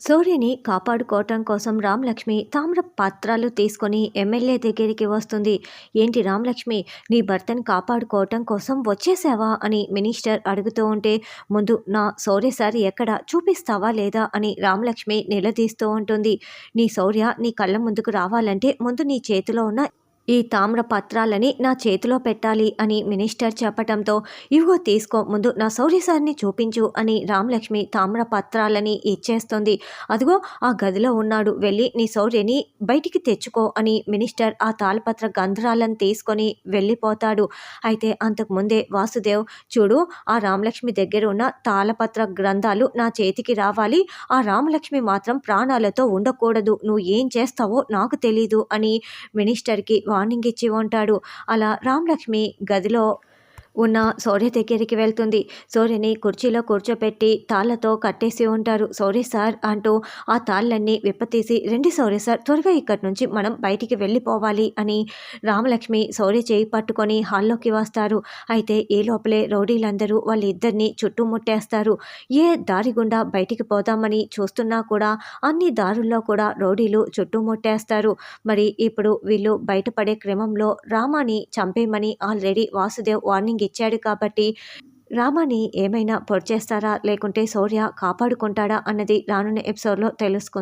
సూర్యని కాపాడుకోవటం కోసం రామలక్ష్మి తామ్ర పత్రాలు తీసుకొని ఎమ్మెల్యే దగ్గరికి వస్తుంది. ఏంటి రామలక్ష్మి నీ భర్తని కాపాడుకోవటం కోసం వచ్చేసావా అని మినిస్టర్ అడుగుతూ ఉంటే ముందు నా సౌర్య సార్ ఎక్కడ చూపిస్తావా లేదా అని రామలక్ష్మి నిలదీస్తూ ఉంటుంది. నీ శౌర్య నీ కళ్ళ ముందుకు రావాలంటే ముందు నీ చేతిలో ఉన్న ఈ తామ్ర పత్రాలని నా చేతిలో పెట్టాలి అని మినిస్టర్ చెప్పటంతో ఇవిగో తీసుకో ముందు నా శౌర్య సార్ని చూపించు అని రామలక్ష్మి తామ్ర పత్రాలని ఇచ్చేస్తుంది. అదిగో ఆ గదిలో ఉన్నాడు. వెళ్ళి నీ శౌర్యని బయటికి తెచ్చుకో అని మినిస్టర్ ఆ తాళపత్ర గంధరాలను తీసుకొని వెళ్ళిపోతాడు. అయితే అంతకుముందే వాసుదేవ్ చూడు ఆ రామలక్ష్మి దగ్గర ఉన్న తాళపత్ర గ్రంథాలు నా చేతికి రావాలి. ఆ రామలక్ష్మి మాత్రం ప్రాణాలతో ఉండకూడదు. నువ్వు ఏం చేస్తావో నాకు తెలీదు అని మినిస్టర్కి వార్నింగ్ ఇచ్చి ఉంటాడు. అలా రామలక్ష్మి గదిలో ఉన్న సౌర్య దగ్గరికి వెళ్తుంది. సౌర్యని కుర్చీలో కూర్చోపెట్టి తాళ్ళతో కట్టేసి ఉంటారు. సౌర్య సార్ అంటూ ఆ తాళ్ళన్నీ విప్పతీసి రెండు సౌర్య సార్ త్వరగా ఇక్కడి నుంచి మనం బయటికి వెళ్ళిపోవాలి అని రామలక్ష్మి సౌర్య చేయి పట్టుకొని హాల్లోకి వస్తారు. అయితే ఈ లోపలే రౌడీలందరూ చుట్టూ చుట్టుముట్టేస్తారు. ఏ దారి గుండా బయటికి పోదామని చూస్తున్నా కూడా అన్ని దారుల్లో కూడా రౌడీలు చుట్టుముట్టేస్తారు. మరి ఇప్పుడు వీళ్ళు బయటపడే క్రమంలో రామాని చంపేమని ఆల్రెడీ వాసుదేవ్ వార్నింగ్ ఇచ్చాడు కాబట్టి రామాని ఏమైనా పొడి చేస్తారా లేకుంటే శౌర్య కాపాడుకుంటాడా అన్నది రానున్న ఎపిసోడ్లో తెలుసుకుందాం.